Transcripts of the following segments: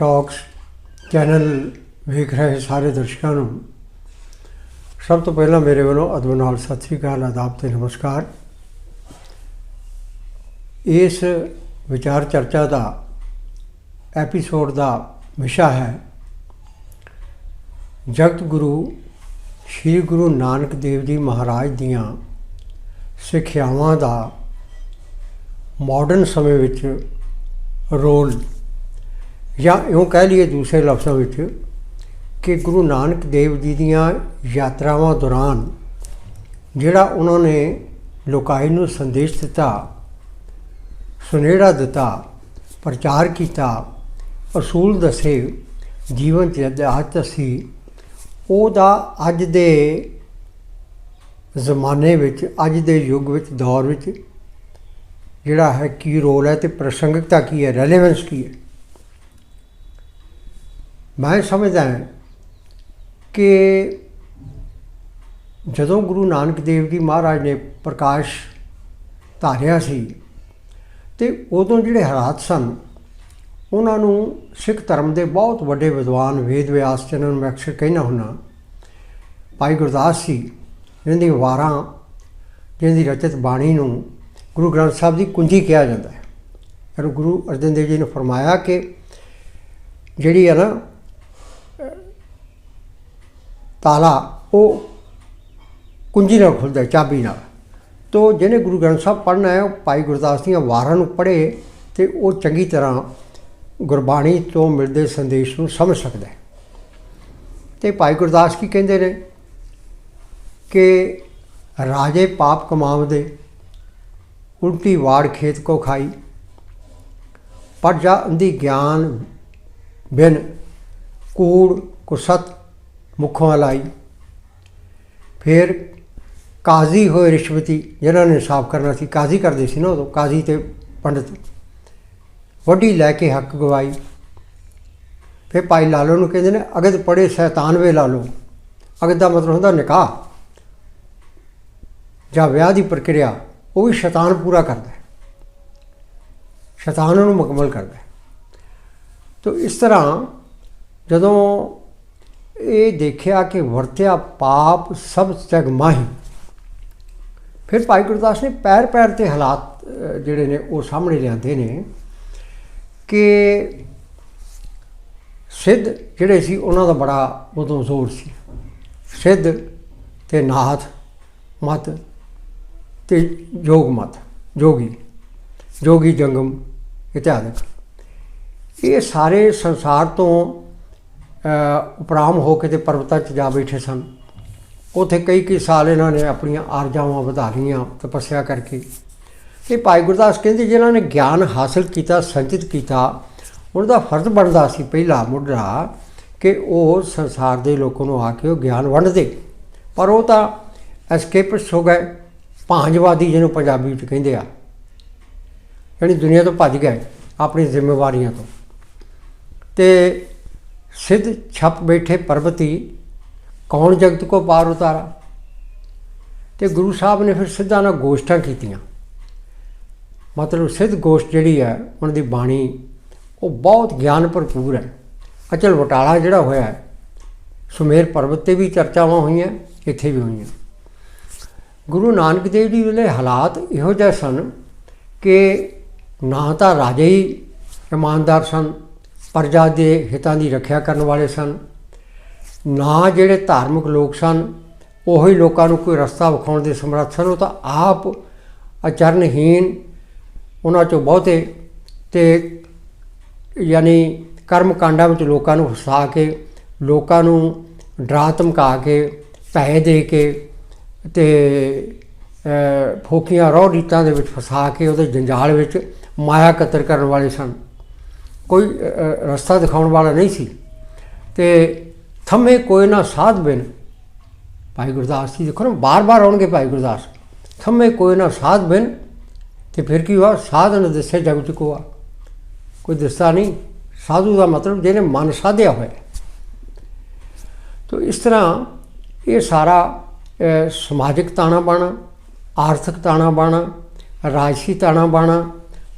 Talks channel ਵੇਖ ਰਹੇ ਸਾਰੇ ਦਰਸ਼ਕਾਂ ਨੂੰ। ਸਭ ਤੋਂ ਪਹਿਲਾਂ ਮੇਰੇ ਵੱਲੋਂ ਅਦਬ ਨਾਲ ਸਤਿ ਸ੍ਰੀ ਅਕਾਲ ਆਦਾਬ ਤੇ ਨਮਸਕਾਰ। ਇਸ ਵਿਚਾਰ ਚਰਚਾ ਦਾ ਐਪੀਸੋਡ ਦਾ ਵਿਸ਼ਾ ਹੈ, ਜਗਤ ਗੁਰੂ ਸ੍ਰੀ ਗੁਰੂ ਨਾਨਕ ਦੇਵ ਜੀ ਮਹਾਰਾਜ ਦੀਆਂ ਸਿੱਖਿਆਵਾਂ ਦਾ ਮਾਡਰਨ ਸਮੇਂ ਵਿੱਚ ਰੋਲ ਜਾਂ ਇਉਂ ਕਹਿ ਲਈਏ ਦੂਸਰੇ ਲਫ਼ਜ਼ਾਂ ਵਿੱਚ ਕਿ ਗੁਰੂ ਨਾਨਕ ਦੇਵ ਜੀ ਦੀਆਂ ਯਾਤਰਾਵਾਂ ਦੌਰਾਨ ਜਿਹੜਾ ਉਹਨਾਂ ਨੇ ਲੋਕਾਈ ਨੂੰ ਸੰਦੇਸ਼ ਦਿੱਤਾ, ਸੁਨੇੜਾ ਦਿੱਤਾ, ਪ੍ਰਚਾਰ ਕੀਤਾ, ਅਸੂਲ ਦੱਸੇ, ਜੀਵਨ ਚ ਅਧਿਆਤ ਦੱਸੀ, ਉਹਦਾ ਅੱਜ ਦੇ ਜ਼ਮਾਨੇ ਵਿੱਚ, ਅੱਜ ਦੇ ਯੁੱਗ ਵਿੱਚ, ਦੌਰ ਵਿੱਚ ਜਿਹੜਾ ਹੈ ਕੀ ਰੋਲ ਹੈ ਤੇ ਪ੍ਰਸੰਗਿਕਤਾ ਕੀ ਹੈ ਰੈਲੇਵੈਂਸ ਕੀ ਹੈ? ਮੈਂ ਸਮਝਦਾ ਹਾਂ ਕਿ ਜਦੋਂ ਗੁਰੂ ਨਾਨਕ ਦੇਵ ਜੀ ਮਹਾਰਾਜ ਨੇ ਪ੍ਰਕਾਸ਼ ਧਾਰਿਆ ਸੀ ਤੇ ਉਦੋਂ ਜਿਹੜੇ ਹਾਲਾਤ ਸਨ, ਉਹਨਾਂ ਨੂੰ ਸਿੱਖ ਧਰਮ ਦੇ ਬਹੁਤ ਵੱਡੇ ਵਿਦਵਾਨ ਵੇਦ ਵਿਆਸ ਜਿਹਨਾਂ ਨੂੰ ਮੈਂ ਅਕਸਰ ਕਹਿਣਾ ਹੁੰਨਾ ਭਾਈ ਗੁਰਦਾਸ ਸੀ ਜਿਹਨਾਂ ਦੀ ਵਾਰਾਂ ਜਿਹਨਾਂ ਦੀ ਰਚਿਤ ਬਾਣੀ ਨੂੰ ਗੁਰੂ ਗ੍ਰੰਥ ਸਾਹਿਬ ਦੀ ਕੁੰਜੀ ਕਿਹਾ ਜਾਂਦਾ ਹੈ। ਪਰ ਗੁਰੂ ਅਰਜਨ ਦੇਵ ਜੀ ਨੇ ਫਰਮਾਇਆ ਕਿ ਜਿਹੜੀ ਹੈ ਨਾ ਤਾਲਾ, ਉਹ ਕੁੰਜੀ ਨਾਲ ਖੁੱਲਦਾ, ਚਾਬੀ ਨਾਲ। ਤੋ ਜਿਹਨੇ ਗੁਰੂ ਗ੍ਰੰਥ ਸਾਹਿਬ ਪੜ੍ਹਨਾ ਹੈ, ਉਹ ਭਾਈ ਗੁਰਦਾਸ ਦੀਆਂ ਵਾਰਾਂ ਨੂੰ ਪੜ੍ਹੇ ਤੇ ਉਹ ਚੰਗੀ ਤਰ੍ਹਾਂ ਗੁਰਬਾਣੀ ਤੋਂ ਮਿਲਦੇ ਸੰਦੇਸ਼ ਨੂੰ ਸਮਝ ਸਕਦਾ ਹੈ। ਤੇ ਭਾਈ ਗੁਰਦਾਸ ਕੀ ਕਹਿੰਦੇ ਨੇ? ਕਿ ਰਾਜੇ ਪਾਪ ਕਮਾਵਦੇ ਉਲਟੀ ਵਾੜ ਖੇਤ ਕੋ ਖਾਈ, ਪਰ ਜਾ ਅੰਧੀ ਗਿਆਨ ਬਿਨ ਕੂੜ, ਕੁਸਤ ਮੁਖੋਂ ਲਾਈ ਫਿਰ ਕਾਜ਼ੀ ਹੋਏ ਰਿਸ਼ਵਤੀ ਜਿਹਨਾਂ ਨੇ ਸਾਫ਼ ਕਰਨਾ ਸੀ, ਕਾਜ਼ੀ ਕਰਦੇ ਸੀ ਨਾ ਉਦੋਂ, ਕਾਜ਼ੀ ਤੇ ਪੰਡਤ। ਵੱਡੀ ਲੈ ਕੇ ਹੱਕ ਗਵਾਈ। ਫਿਰ ਭਾਈ ਲਾਲੋ ਨੂੰ ਕਹਿੰਦੇ ਨੇ, ਅਗਦ ਪੜੇ ਸ਼ੈਤਾਨ ਵੇ ਲਾਲੋ ਅਗਦ ਦਾ ਮਤਲਬ ਹੁੰਦਾ ਨਿਕਾਹ। ਜਾਂ ਵਿਆਹ ਦੀ ਪ੍ਰਕਿਰਿਆ, ਉਹ ਵੀ ਸ਼ੈਤਾਨ ਪੂਰਾ ਕਰਦਾ ਹੈ। ਸ਼ੈਤਾਨ ਨੂੰ ਮੁਕਮਲ ਕਰਦਾ ਹੈ। ਤੋ ਇਸ ਤਰ੍ਹਾਂ ਜਦੋਂ ਇਹ ਦੇਖਿਆ ਕਿ ਵਰਤਿਆ ਪਾਪ ਸਭ ਜਗ ਮਾਹੀ ਫਿਰ ਭਾਈ ਗੁਰਦਾਸ ਨੇ ਪੈਰ ਪੈਰ ਤੇ ਹਾਲਾਤ ਜਿਹੜੇ ਨੇ ਉਹ ਸਾਹਮਣੇ ਲਿਆਂਦੇ ਨੇ ਕਿ ਸਿੱਧ ਜਿਹੜੇ ਸੀ ਉਹਨਾਂ ਦਾ ਬੜਾ ਉਦੋਂ ਜ਼ੋਰ ਸੀ। ਸਿੱਧ ਤੇ ਨਾਥ ਮਤ ਤੇ ਯੋਗ ਮਤ, ਜੋਗੀ ਜੋਗੀ ਜੰਗਮ ਇਤਿਆਦਿਕ ਇਹ ਸਾਰੇ ਸੰਸਾਰ ਤੋਂ ਉਪਰਾਮ ਹੋ ਕੇ ਤੇ ਪਰਬਤਾਂ 'ਚ ਜਾ ਬੈਠੇ ਸਨ। ਉਥੇ ਕਈ ਕਈ ਸਾਲ ਇਹਨਾਂ ਨੇ ਆਪਣੀਆਂ ਆਰਜਾਵਾਂ ਵਧਾ ਲਈਆਂ ਤਪੱਸਿਆ ਕਰਕੇ। ਇਹ ਭਾਈ ਗੁਰਦਾਸ ਕਹਿੰਦੇ ਜਿਨ੍ਹਾਂ ਨੇ ਗਿਆਨ ਹਾਸਲ ਕੀਤਾ, ਸੰਚਿਤ ਕੀਤਾ, ਉਹਨਾਂ ਦਾ ਫਰਜ਼ ਬਣਦਾ ਸੀ ਪਹਿਲਾ ਮੁੱਢਲਾ ਕਿ ਉਹ ਸੰਸਾਰ ਦੇ ਲੋਕਾਂ ਨੂੰ ਆ ਕੇ ਉਹ ਗਿਆਨ ਵੰਡਦੇ ਪਰ ਉਹ ਤਾਂ ਐਸਕੇਪਿਸਟ ਹੋ ਗਏ, ਭਾਂਜਵਾਦੀ ਜਿਹਨੂੰ ਪੰਜਾਬੀ ਵਿੱਚ ਕਹਿੰਦੇ ਆ। ਯਾਨੀ ਦੁਨੀਆ ਤੋਂ ਭੱਜ ਗਏ, ਆਪਣੀ ਜ਼ਿੰਮੇਵਾਰੀਆਂ ਤੋਂ। ਤੇ ਸਿੱਧ ਛਪ ਬੈਠੇ ਪਰਬਤੀ ਕੌਣ ਜਗਤ ਕੋ ਪਾਰ ਉਤਾਰਾ? ਤੇ ਗੁਰੂ ਸਾਹਿਬ ਨੇ ਫਿਰ ਸਿੱਧਾ ਨਾਲ ਗੋਸ਼ਟਾਂ ਕੀਤੀਆਂ। ਮਤਲਬ ਸਿੱਧ ਗੋਸ਼ਟ ਜਿਹੜੀ ਹੈ, ਉਹਨਾਂ ਦੀ ਬਾਣੀ, ਉਹ ਬਹੁਤ ਗਿਆਨ ਭਰਪੂਰ ਹੈ। ਅਚਲ ਵਟਾਲਾ ਜਿਹੜਾ ਹੋਇਆ ਹੈ, ਸੁਮੇਰ ਪਰਬਤ ਤੇ ਵੀ ਚਰਚਾਵਾਂ ਹੋਈਆਂ, ਇੱਥੇ ਵੀ ਹੋਈਆਂ। ਗੁਰੂ ਨਾਨਕ ਦੇਵ ਜੀ ਵੇਲੇ ਹਾਲਾਤ ਇਹੋ ਜਿਹੇ ਸਨ ਕਿ ਨਾ ਤਾਂ ਰਾਜੇ ਹੀ ਇਮਾਨਦਾਰ ਸਨ ਪ੍ਰਜਾ ਦੇ ਹਿੱਤਾਂ ਦੀ ਰੱਖਿਆ ਕਰਨ ਵਾਲੇ ਸਨ। ਨਾ ਜਿਹੜੇ ਧਾਰਮਿਕ ਲੋਕ ਸਨ, ਉਹੀ ਲੋਕਾਂ ਨੂੰ ਕੋਈ ਰਸਤਾ ਵਿਖਾਉਣ ਦੇ ਸਮਰੱਥ ਸਨ। ਉਹ ਤਾਂ ਆਪ ਅਚਰਨਹੀਨ ਉਹਨਾਂ ਚੋਂ ਬਹੁਤੇ ਤੇ ਯਾਨੀ ਕਰਮ ਕਾਂਡਾਂ ਵਿੱਚ ਲੋਕਾਂ ਨੂੰ ਫਸਾ ਕੇ, ਲੋਕਾਂ ਨੂੰ ਡਰਾ ਧਮਕਾ ਕੇ ਪੈਸੇ ਦੇ ਕੇ ਤੇ ਫੋਕੀਆਂ ਰੋਹ ਰੀਤਾਂ ਦੇ ਵਿੱਚ ਫਸਾ ਕੇ ਉਹਦੇ ਜੰਜਾਲ ਵਿੱਚ ਮਾਇਆ ਕਤਰ ਕਰਨ ਵਾਲੇ ਸਨ। ਕੋਈ ਅ, ਅ, ਰਸਤਾ ਦਿਖਾਉਣ ਵਾਲਾ ਨਹੀਂ ਸੀ। ਤੇ ਥੰਮੇ ਕੋਈ ਨਾ ਸਾਧ ਬਿਨ ਭਾਈ ਗੁਰਦਾਸ ਜੀ ਦੇਖੋ ਨਾ ਬਾਰ-ਬਾਰ ਆਉਣਗੇ ਭਾਈ ਗੁਰਦਾਸ। ਥੰਮੇ ਕੋਈ ਨਾ ਸਾਧ ਬਿਨ ਤੇ ਫਿਰ ਕੀ ਹੋਇਆ? ਸਾਧ ਨੇ ਦੱਸਿਆ ਜਗ ਚ ਆ। ਕੋਈ ਦਿਸਦਾ ਨਹੀਂ। ਸਾਧੂ ਦਾ ਮਤਲਬ ਜਿਹਨੇ ਮਨ ਸਾਧਿਆ ਹੋਇਆ। ਤੋ ਇਸ ਤਰ੍ਹਾਂ ਇਹ ਸਾਰਾ ਸਮਾਜਿਕ ਤਾਣਾ ਬਾਣਾ ਆਰਥਿਕ ਤਾਣਾ ਬਾਣਾ ਰਾਜਸੀ ਤਾਣਾ ਬਾਣਾ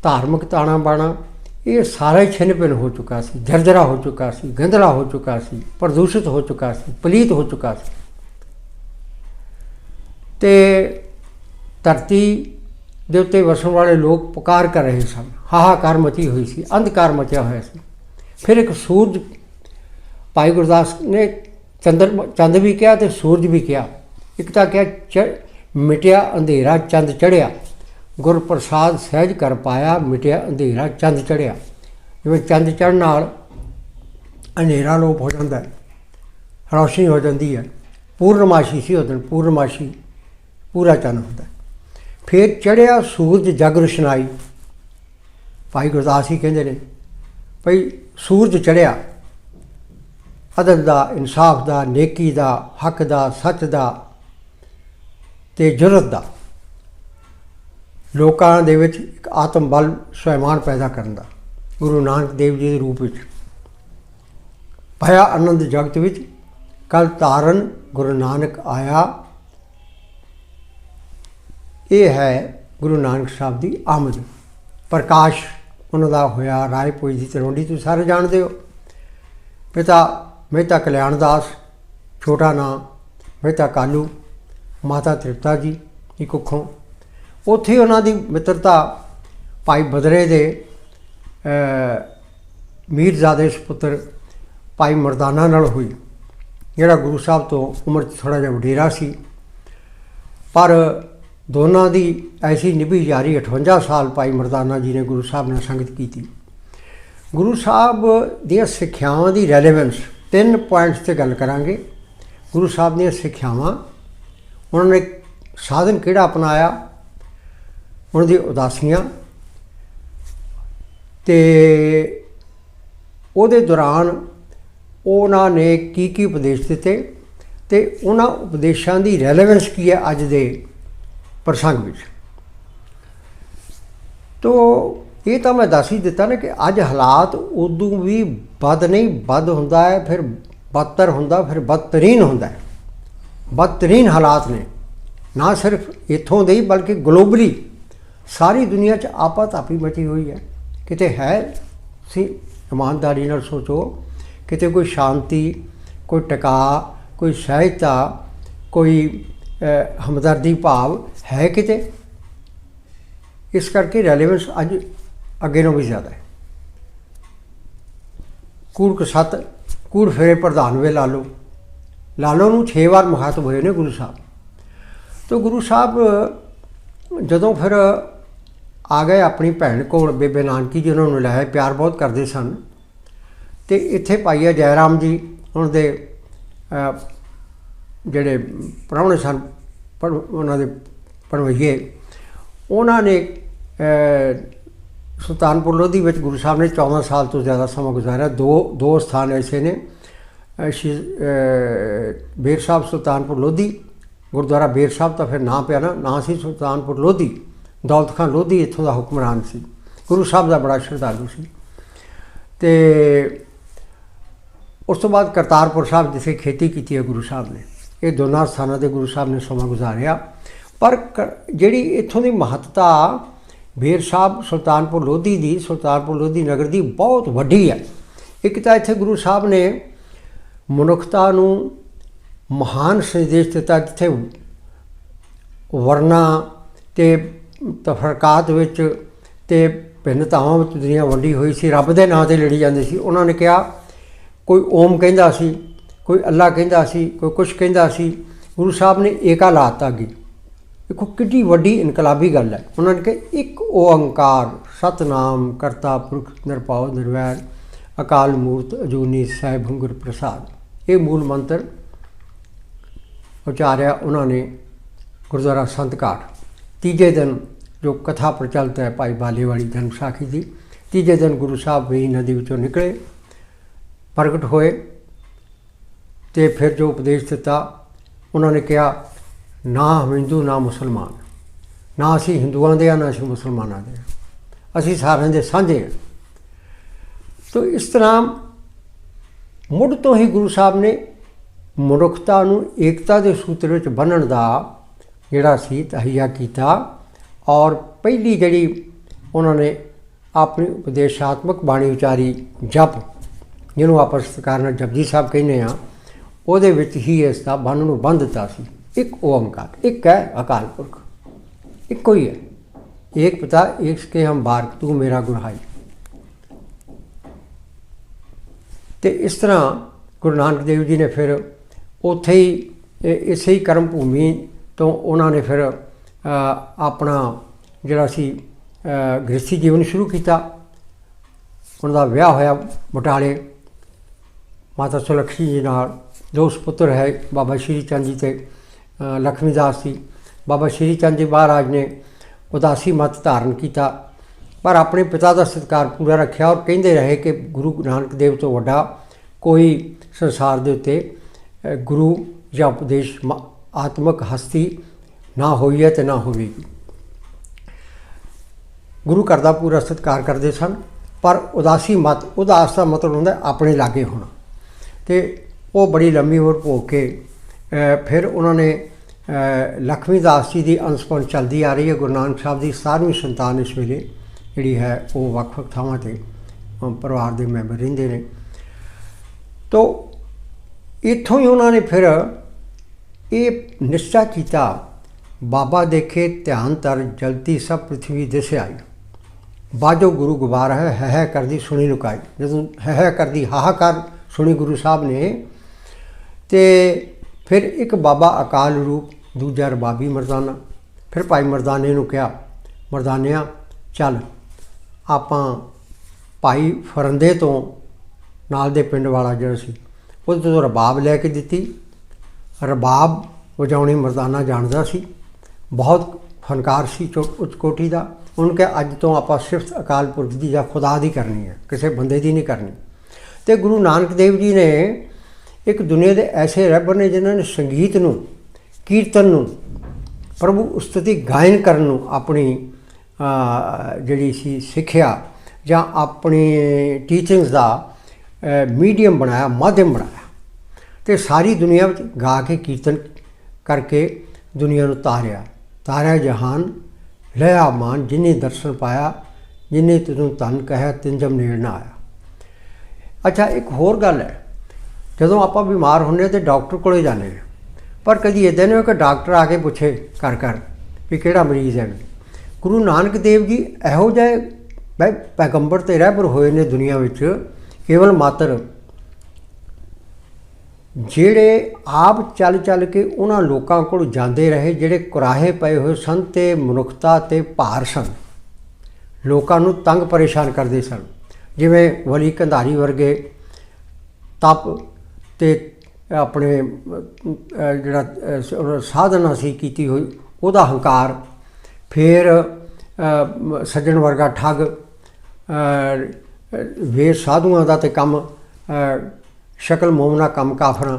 ਧਾਰਮਿਕ ਤਾਣਾ ਬਾਣਾ ਇਹ ਸਾਰਾ ਹੀ ਛਿੰਨ ਹੋ ਚੁੱਕਾ ਸੀ, ਜਰਜਰਾ ਹੋ ਚੁੱਕਾ ਸੀ, ਗੰਧਲਾ ਹੋ ਚੁੱਕਾ ਸੀ, ਪ੍ਰਦੂਸ਼ਿਤ ਹੋ ਚੁੱਕਾ ਸੀ, ਪਲੀਤ ਹੋ ਚੁੱਕਾ ਸੀ। ਤੇ ਧਰਤੀ ਦੇ ਉੱਤੇ ਵਸਣ ਵਾਲੇ ਲੋਕ ਪੁਕਾਰ ਕਰ ਰਹੇ ਸਨ, ਹਾਹਾਕਾਰ ਮਚੀ ਹੋਈ ਸੀ, ਅੰਧਕਾਰ ਮਚਿਆ ਹੋਇਆ ਸੀ। ਫਿਰ ਇੱਕ ਸੂਰਜ, ਭਾਈ ਗੁਰਦਾਸ ਨੇ ਚੰਦਰ ਚੰਦ ਵੀ ਕਿਹਾ ਤੇ ਸੂਰਜ ਵੀ ਕਿਹਾ। ਇੱਕ ਤਾਂ ਕਿਹਾ ਚ- ਮਿਟਿਆ ਅੰਧੇਰਾ, ਚੰਦ ਚੜਿਆ ਗੁਰ ਪ੍ਰਸਾਦ ਸਹਿਜ ਕਰ ਪਾਇਆ, ਮਿਟਿਆ, ਅੰਧੇਰਾ ਚੰਦ ਚੜਿਆ। ਜਿਵੇਂ ਚੰਦ ਚੜ੍ਹਨ ਨਾਲ ਹਨੇਰਾ ਲੋਪ ਹੋ ਜਾਂਦਾ ਹੈ, ਰੌਸ਼ਨੀ ਹੋ ਜਾਂਦੀ ਹੈ, ਪੂਰਨਮਾਸ਼ੀ ਸੀ ਉਹ ਦਿਨ ਪੂਰਨਮਾਸ਼ੀ, ਪੂਰਾ ਚੰਨ ਹੁੰਦਾ ਫਿਰ ਚੜਿਆ ਸੂਰਜ ਜਗ ਰੁਸ਼ਨਾਈ। ਭਾਈ ਗੁਰਦਾਸ ਜੀ ਕਹਿੰਦੇ ਨੇ, ਭਈ ਸੂਰਜ ਚੜਿਆ ਅਦਲ ਦਾ, ਇਨਸਾਫ ਦਾ, ਨੇਕੀ ਦਾ, ਹੱਕ ਦਾ, ਸੱਚ ਦਾ ਤੇ ਜੁਰਤ ਦਾ। ਲੋਕਾਂ ਦੇ ਵਿੱਚ ਇੱਕ ਆਤਮ ਬਲ ਸਵੈਮਾਨ ਪੈਦਾ ਕਰਨ ਦਾ, ਗੁਰੂ ਨਾਨਕ ਦੇਵ ਜੀ ਦੇ ਰੂਪ ਵਿੱਚ। ਭਇਆ ਆਨੰਦ ਜਗਤ ਵਿੱਚ ਕਲ ਤਾਰਨ ਗੁਰੂ ਨਾਨਕ ਆਇਆ। ਇਹ ਹੈ ਗੁਰੂ ਨਾਨਕ ਸਾਹਿਬ ਦੀ ਆਮਦ। ਪ੍ਰਕਾਸ਼ ਉਹਨਾਂ ਦਾ ਹੋਇਆ ਰਾਏ ਭੋਜ ਦੀ ਤਰੋਂਡੀ, ਤੁਸੀਂ ਸਾਰੇ ਜਾਣਦੇ ਹੋ। ਪਿਤਾ ਮਹਿਤਾ ਕਲਿਆਣ ਦਾਸ, ਛੋਟਾ ਨਾਂ ਮਹਿਤਾ ਕਾਲੂ, ਮਾਤਾ ਤ੍ਰਿਪਤਾ ਜੀ ਦੀ ਕੁੱਖੋਂ ਉੱਥੇ ਉਹਨਾਂ ਦੀ ਮਿੱਤਰਤਾ ਭਾਈ ਬਦਰੇ ਦੇ ਮੀਰਜ਼ਾਦੇ ਸੁਪੁੱਤਰ ਭਾਈ ਮਰਦਾਨਾ ਨਾਲ ਹੋਈ। ਜਿਹੜਾ ਗੁਰੂ ਸਾਹਿਬ ਤੋਂ ਉਮਰ 'ਚ ਥੋੜਾ ਜਿਹਾ ਵਡੇਰਾ ਸੀ। ਪਰ ਦੋਨਾਂ ਦੀ ਐਸੀ ਨਿਭੀ ਯਾਰੀ 58 ਸਾਲ ਭਾਈ ਮਰਦਾਨਾ ਜੀ ਨੇ ਗੁਰੂ ਸਾਹਿਬ ਨਾਲ ਸੰਗਤ ਕੀਤੀ। ਗੁਰੂ ਸਾਹਿਬ ਦੀਆਂ ਸਿੱਖਿਆਵਾਂ ਦੀ ਰੈਲੇਵੈਂਸ ਤਿੰਨ ਪੁਆਇੰਟਸ ਤੇ ਗੱਲ ਕਰਾਂਗੇ। ਗੁਰੂ ਸਾਹਿਬ ਦੀਆਂ ਸਿੱਖਿਆਵਾਂ, ਉਹਨਾਂ ਨੇ ਸਾਧਨ ਕਿਹੜਾ ਅਪਣਾਇਆ? ਉਹਨਾਂ ਦੀ ਉਦਾਸੀਆਂ। ਤੇ ਉਹਦੇ ਦੌਰਾਨ ਉਹਨਾਂ ਨੇ ਕੀ ਕੀ ਉਪਦੇਸ਼ ਦਿੱਤੇ ਤੇ ਉਹਨਾਂ ਉਪਦੇਸ਼ਾਂ ਦੀ ਰੈਲੇਵੈਂਸ ਕੀ ਹੈ ਅੱਜ ਦੇ ਪ੍ਰਸੰਗ ਵਿੱਚ? ਤੋ ਇਹ ਤਾਂ ਮੈਂ ਦੱਸ ਹੀ ਦਿੱਤਾ ਨਾ ਕਿ ਅੱਜ ਹਾਲਾਤ ਉਦੋਂ ਵੀ ਵੱਧ ਨਹੀਂ, ਵੱਧ ਹੁੰਦਾ ਹੈ, ਫਿਰ ਬਦਤਰ ਹੁੰਦਾ, ਫਿਰ ਬਦਤਰੀਨ ਹੁੰਦਾ ਹੈ। ਬਦਤਰੀਨ ਹਾਲਾਤ ਨੇ। ਨਾ ਸਿਰਫ ਇੱਥੋਂ ਦੇ ਹੀ ਬਲਕਿ ਗਲੋਬਲੀ ਸਾਰੀ ਦੁਨੀਆ 'ਚ ਆਪਾ ਤਾਪੀ ਮਚੀ ਹੋਈ ਹੈ। ਕਿਤੇ ਹੈ ਸੀ ਇਮਾਨਦਾਰੀ ਨਾਲ ਸੋਚੋ, ਕਿਤੇ ਕੋਈ ਸ਼ਾਂਤੀ, ਕੋਈ ਟਿਕਾ ਕੋਈ ਸਹਿਜਤਾ ਕੋਈ ਹਮਦਰਦੀ ਭਾਵ ਹੈ ਕਿਤੇ? ਇਸ ਕਰਕੇ ਰੈਲੇਵੈਂਸ ਅੱਜ ਅੱਗੇ ਨਾਲੋਂ ਵੀ ਜ਼ਿਆਦਾ ਹੈ। ਕੂੜ ਕਸਤ ਕੂੜ ਫੇਰੇ ਪ੍ਰਧਾਨ ਵੇ ਲਾਲੋ। ਲਾਲੋ ਨੂੰ 6 ਵਾਰ ਮਹਾਤਮ ਹੋਏ ਨੇ ਗੁਰੂ ਸਾਹਿਬ। ਤੋ ਗੁਰੂ ਸਾਹਿਬ, ਜਦੋਂ ਫਿਰ ਆ ਗਏ ਆਪਣੀ ਭੈਣ ਕੋਲ, ਬੇਬੇ ਨਾਨਕੀ ਜੀ ਉਹਨਾਂ ਨੂੰ ਲੈ ਪਿਆਰ ਬਹੁਤ ਕਰਦੇ ਸਨ। ਤੇ ਇੱਥੇ ਭਾਈਆ ਜੈ ਰਾਮ ਜੀ, ਉਹਨਾਂ ਦੇ ਜਿਹੜੇ ਪ੍ਰਾਹੁਣੇ ਸਨ, ਪਰ ਉਹਨਾਂ ਦੇ ਪਰਵਈਏ। ਉਹਨਾਂ ਨੇ ਸੁਲਤਾਨਪੁਰ ਲੋਧੀ ਵਿੱਚ ਗੁਰੂ ਸਾਹਿਬ ਨੇ 14 ਸਾਲ ਤੋਂ ਜ਼ਿਆਦਾ ਸਮਾਂ ਗੁਜ਼ਾਰਿਆ। ਦੋ ਦੋ ਸਥਾਨ ਐਸੇ ਨੇ ਸ਼੍ਰੀ ਬੇਰ ਸਾਹਿਬ ਸੁਲਤਾਨਪੁਰ ਲੋਧੀ। ਗੁਰਦੁਆਰਾ ਬੇਰ ਸਾਹਿਬ ਤਾਂ ਫਿਰ ਨਾਂ ਪਿਆ ਨਾ, ਨਾਂ ਸੀ ਸੁਲਤਾਨਪੁਰ ਲੋਧੀ। ਦੌਲਤ ਖਾਨ ਲੋਧੀ ਇੱਥੋਂ ਦਾ ਹੁਕਮਰਾਨ ਸੀ। ਗੁਰੂ ਸਾਹਿਬ ਦਾ ਬੜਾ ਸ਼ਰਧਾਲੂ ਸੀ। ਤੇ ਉਸ ਤੋਂ ਬਾਅਦ ਕਰਤਾਰਪੁਰ ਸਾਹਿਬ ਜਿੱਥੇ ਖੇਤੀ ਕੀਤੀ ਹੈ ਗੁਰੂ ਸਾਹਿਬ ਨੇ, ਇਹ ਦੋਨਾਂ ਸਥਾਨਾਂ ਤੇ ਗੁਰੂ ਸਾਹਿਬ ਨੇ ਸਮਾਂ ਗੁਜ਼ਾਰਿਆ। ਪਰ ਕ- ਜਿਹੜੀ ਇੱਥੋਂ ਦੀ ਮਹੱਤਤਾ ਬੇਰ ਸਾਹਿਬ ਸੁਲਤਾਨਪੁਰ ਲੋਧੀ ਦੀ, ਸੁਲਤਾਨਪੁਰ ਲੋਧੀ ਨਗਰ ਦੀ ਬਹੁਤ ਵੱਡੀ ਹੈ। ਇੱਕ ਤਾਂ ਇੱਥੇ ਗੁਰੂ ਸਾਹਿਬ ਨੇ ਮਨੁੱਖਤਾ ਨੂੰ ਮਹਾਨ ਸੰਦੇਸ਼ ਦਿੱਤਾ ਜਿੱਥੇ ਵਰਨਾ ਤੇ ਤਫਰਕਾਤ ਵਿੱਚ ਤੇ ਭਿੰਨਤਾਵਾਂ ਵਿੱਚ ਦੁਨੀਆ ਵੰਡੀ ਹੋਈ ਸੀ, ਰੱਬ ਦੇ ਨਾਂ ਤੇ ਲੜੀ ਜਾਂਦੀ ਸੀ। ਉਹਨਾਂ ਨੇ ਕਿਹਾ, ਕੋਈ ਓਮ ਕਹਿੰਦਾ ਸੀ, ਕੋਈ ਅੱਲਾ ਕਹਿੰਦਾ ਸੀ, ਕੋਈ ਕੁਛ ਕਹਿੰਦਾ ਸੀ। ਗੁਰੂ ਸਾਹਿਬ ਨੇ ਏਕਾ ਲਾਤਾ ਅੱਗੇ। ਦੇਖੋ ਕਿੰਨੀ ਵੱਡੀ ਇਨਕਲਾਬੀ ਗੱਲ ਹੈ। ਉਹਨਾਂ ਨੇ ਕਿਹਾ, ਇੱਕ ਓੰਕਾਰ ਸਤਨਾਮ, ਕਰਤਾ ਪੁਰਖ, ਨਿਰਭਉ, ਨਿਰਵੈਰ, ਅਕਾਲ ਮੂਰਤ, ਅਜੂਨੀ, ਸਾਹਿਬ ਗੁਰ ਪ੍ਰਸਾਦ। ਇਹ ਮੂਲ ਮੰਤਰ ਉਚਾਰਿਆ ਉਹਨਾਂ ਨੇ ਗੁਰਦੁਆਰਾ ਸੰਤ ਘਾਟ। ਤੀਜੇ ਦਿਨ ਜੋ ਕਥਾ ਪ੍ਰਚਲਿਤ ਹੈ ਭਾਈ ਬਾਲੇ ਵਾਲੀ ਜਨਮ ਸਾਖੀ ਦੀ, ਤੀਜੇ ਦਿਨ ਗੁਰੂ ਸਾਹਿਬ ਵੀ ਨਦੀ ਵਿੱਚੋਂ ਨਿਕਲੇ, ਪ੍ਰਗਟ ਹੋਏ ਤੇ ਫਿਰ ਜੋ ਉਪਦੇਸ਼ ਦਿੱਤਾ, ਉਹਨਾਂ ਨੇ ਕਿਹਾ, ਨਾ ਹਿੰਦੂ, ਨਾ ਮੁਸਲਮਾਨ। ਨਾ ਅਸੀਂ ਹਿੰਦੂਆਂ ਦੇ ਆ ਨਾ ਅਸੀਂ ਮੁਸਲਮਾਨਾਂ ਦੇ ਹਾਂ। ਅਸੀਂ ਸਾਰਿਆਂ ਦੇ ਸਾਂਝੇ ਹਾਂ। ਤੋ ਇਸ ਤਰ੍ਹਾਂ ਮੁੱਢ ਤੋਂ ਹੀ ਗੁਰੂ ਸਾਹਿਬ ਨੇ ਮਨੁੱਖਤਾ ਨੂੰ ਏਕਤਾ ਦੇ ਸੂਤਰ ਵਿੱਚ ਬੰਨਣ ਦਾ ਜਿਹੜਾ ਸੀ ਤਹਈਆ ਕੀਤਾ। ਔਰ ਪਹਿਲੀ ਜਿਹੜੀ ਉਹਨਾਂ ਨੇ ਆਪਣੀ ਉਪਦੇਸ਼ਾਤਮਕ ਬਾਣੀ ਉਚਾਰੀ ਜਪ, ਜਿਹਨੂੰ ਆਪਾਂ ਸਤਿਕਾਰ ਨਾਲ ਜਪਜੀ ਸਾਹਿਬ ਕਹਿੰਦੇ ਆ ਉਹਦੇ ਵਿੱਚ ਹੀ ਇਸ ਦਾ ਬੰਨ ਨੂੰ ਬੰਨ ਦਿੱਤਾ ਸੀ। ਇੱਕ ਓੰਕਾਰ ਇੱਕ ਹੈ ਅਕਾਲ ਪੁਰਖ। ਇੱਕੋ ਹੀ ਹੈ। ਇੱਕ ਪਿਤਾ ਇੱਕ ਕੇ ਹਮ ਬਾਰਕ ਤੂੰ ਮੇਰਾ ਗੁਰਹਾਈ। ਤੇ ਇਸ ਤਰ੍ਹਾਂ ਗੁਰੂ ਨਾਨਕ ਦੇਵ ਜੀ ਨੇ ਫਿਰ ਉੱਥੇ ਹੀ, ਇਹ- ਇਸੇ ਹੀ ਕਰਮ ਭੂਮੀ ਤੋਂ ਉਹਨਾਂ ਨੇ ਫਿਰ ਆਪਣਾ ਜਿਹੜਾ ਸੀ ਅ, ਜੀਵਨ ਸ਼ੁਰੂ ਕੀਤਾ ਉਹਨਾਂ ਦਾ ਵਿਆਹ ਹੋਇਆ ਬਟਾਲੇ। ਮਾਤਾ ਸੁਲਕਸ਼ਮੀ ਜੀ ਨਾਲ ਦੋ ਸੁਪੁੱਤਰ ਹੈ ਬਾਬਾ ਸ਼੍ਰੀ ਚੰਦ ਜੀ ਤੇ ਅ, ਦਾਸ ਜੀ। ਬਾਬਾ ਸ਼੍ਰੀ ਚੰਦ ਜੀ ਮਹਾਰਾਜ ਨੇ ਉਦਾਸੀ ਮਤ ਧਾਰਨ ਕੀਤਾ ਪਰ ਆਪਣੇ ਪਿਤਾ ਦਾ ਸਤਿਕਾਰ ਪੂਰਾ ਰੱਖਿਆ ਔਰ ਕਹਿੰਦੇ ਰਹੇ ਕਿ ਗੁਰੂ ਨਾਨਕ ਦੇਵ ਤੋਂ ਵੱਡਾ ਕੋਈ ਸੰਸਾਰ ਦੇ ਉੱਤੇ ਗੁਰੂ ਜਾਂ ਉਪਦੇਸ਼ ਮ- ਆਤਮਕ ਹਸਤੀ ਨਾ ਹੋਈ ਹੈ ਤੇ ਨਾ ਹੋਵੇਗੀ। ਗੁਰੂ ਘਰ ਦਾ ਪੂਰਾ ਸਤਿਕਾਰ ਕਰਦੇ ਸਨ ਪਰ ਉਦਾਸੀ ਮਤ ਉਦਾਸ ਦਾ ਮਤਲਬ ਹੁੰਦਾ ਆਪਣੇ ਲਾਗੇ ਹੋਣਾ। ਤੇ ਉਹ ਬੜੀ ਲੰਮੀ ਉਮਰ ਭੋਗ ਕੇ ਫਿਰ ਉਹਨਾਂ ਨੇ ਅ, ਦਾਸ ਜੀ ਦੀ ਅੰਸ਼ਪਨ ਚੱਲਦੀ ਆ ਰਹੀ ਹੈ। ਗੁਰੂ ਨਾਨਕ ਸਾਹਿਬ ਦੀ 17ਵੀਂ ਸੰਤਾਨ ਇਸ ਵੇਲੇ ਜਿਹੜੀ ਹੈ ਉਹ ਵੱਖ-ਵੱਖ ਥਾਵਾਂ ਤੇ ਪਰਿਵਾਰ ਦੇ ਮੈਂਬਰ ਰਹਿੰਦੇ ਨੇ। ਤੋ ਇੱਥੋਂ ਹੀ ਉਹਨਾਂ ਨੇ ਫਿਰ ਇਹ ਨਿਸ਼ਚਾ ਕੀਤਾ ਬਾਬਾ ਦੇਖੇ ਧਿਆਨ ਤਰ ਜਲਤੀ ਸਭ ਪ੍ਰithvi ਦਿਸ ਆਈ। ਬਾਜੋ ਗੁਰੂ ਗੁਬਾਰ ਹੈ ਹੈ ਹੈ ਕਰਦੀ ਸੁਣੀ ਲੁਕਾਈ। ਜਦੋਂ ਹੈ ਹੈ ਕਰਦੀ ਹਾਹਾਕਾਰ ਸੁਣੀ ਗੁਰੂ ਸਾਹਿਬ ਨੇ, ਤੇ ਫਿਰ ਇੱਕ ਬਾਬਾ ਅਕਾਲ ਰੂਪ, ਦੂਜਾ ਰਬਾਬੀ ਮਰਦਾਨਾ। ਫਿਰ ਭਾਈ ਮਰਦਾਨੇ ਨੂੰ ਕਿਹਾ, ਮਰਦਾਨਿਆ, ਚੱਲ, ਆਪਾਂ ਭਾਈ ਫਰੰਦੇ ਤੋਂ ਨਾਲ ਦੇ ਪਿੰਡ ਵਾਲਾ ਜਿਹੜਾ ਸੀ, ਉਹਦੇ ਤੋਂ ਰਬਾਬ ਲੈ ਕੇ ਦਿੱਤੀ। ਰਬਾਬ ਵਜਾਉਣੀ ਮਰਦਾਨਾ ਜਾਣਦਾ ਸੀ। ਬਹੁਤ ਫਨਕਾਰ ਸੀ ਚੋ- ਉੱਚ ਕੋਟੀ ਦਾ। ਉਹਨੂੰ ਕਿਹਾ, ਅੱਜ ਤੋਂ ਆਪਾਂ ਸਿਰਫ ਅਕਾਲ ਪੁਰਖ ਦੀ ਜਾਂ ਖੁਦਾ ਦੀ ਕਰਨੀ ਹੈ, ਕਿਸੇ ਬੰਦੇ ਦੀ ਨਹੀਂ ਕਰਨੀ। ਤੇ ਗੁਰੂ ਨਾਨਕ ਦੇਵ ਜੀ ਨੇ ਇੱਕ ਦੁਨੀਆ ਦੇ ਐਸੇ ਰੱਬ ਨੇ ਜਿਨ੍ਹਾਂ ਨੇ ਸੰਗੀਤ ਨੂੰ, ਕੀਰਤਨ ਨੂੰ, ਪ੍ਰਭੂ ਉਸਤਤੀ ਗਾਇਨ ਕਰਨ ਨੂੰ ਆਪਣੀ ਜਿਹੜੀ ਸੀ ਸਿੱਖਿਆ ਜਾਂ ਆਪਣੀ ਟੀਚਿੰਗਸ ਦਾ ਮੀਡੀਅਮ ਬਣਾਇਆ, ਮਾਧਿਅਮ ਬਣਾਇਆ। ਤੇ ਸਾਰੀ ਦੁਨੀਆ ਵਿੱਚ ਗਾ ਕੇ ਕੀਰਤਨ ਕਰਕੇ ਦੁਨੀਆ ਨੂੰ ਤਾਰਿਆ। ਤਾਰਿਆ ਜਹਾਨ, ਲਿਆ ਮਾਨ ਜਿਨੇ ਦਰਸ਼ਨ ਪਾਇਆ, ਜਿਨੇ ਤੈਨੂੰ ਧਨ ਕਹਿਆ, ਤਿੰਜਮ ਨੇੜ ਨਾ ਆਇਆ। ਅੱਛਾ, ਇੱਕ ਹੋਰ ਗੱਲ ਹੈ। ਜਦੋਂ ਆਪਾਂ ਬਿਮਾਰ ਹੁੰਦੇ ਹਾਂ ਤੇ ਡਾਕਟਰ ਕੋਲੇ ਜਾਂਦੇ ਹਾਂ, ਪਰ ਕਦੀ ਇਦਾਂ ਨਹੀਂ ਹੋਇਆ ਕਿ ਡਾਕਟਰ ਆ ਕੇ ਪੁੱਛੇ ਕਰ ਕਰ ਵੀ ਕਿਹੜਾ ਮਰੀਜ਼ ਹੈ। ਗੁਰੂ ਨਾਨਕ ਦੇਵ ਜੀ ਇਹੋ ਜਿਹੇ ਪੈਗੰਬਰ ਤੇ ਰਹਿਬਰ ਹੋਏ ਨੇ ਦੁਨੀਆ ਵਿੱਚ, ਕੇਵਲ ਮਾਤਰ ਜਿਹੜੇ ਆਪ ਚੱਲ ਚੱਲ ਕੇ ਉਹਨਾਂ ਲੋਕਾਂ ਕੋਲ ਜਾਂਦੇ ਰਹੇ ਜਿਹੜੇ ਕੁਰਾਹੇ ਪਏ ਹੋਏ ਸਨ ਤੇ ਮਨੁੱਖਤਾ ਤੇ ਭਾਰ ਸਨ ਲੋਕਾਂ ਨੂੰ ਤੰਗ ਪਰੇਸ਼ਾਨ ਕਰਦੇ ਸਨ। ਜਿਵੇਂ ਵਲੀ ਕੰਧਾਰੀ ਵਰਗੇ ਤਪ ਤੇ ਆਪਣੇ ਜਿਹੜਾ ਅਹ, ਸ- ਸਾਧਨਾ ਸੀ ਕੀਤੀ ਹੋਈ ਉਹਦਾ ਹੰਕਾਰ ਫਿਰ ਸੱਜਣ ਵਰਗਾ ਠੱਗ ਵੇ ਸਾਧੂਆਂ ਦਾ ਤੇ ਕੰਮ ਸ਼ਕਲ ਮੋਮਨਾ ਕੰਮ ਕਾਫਰਾਂ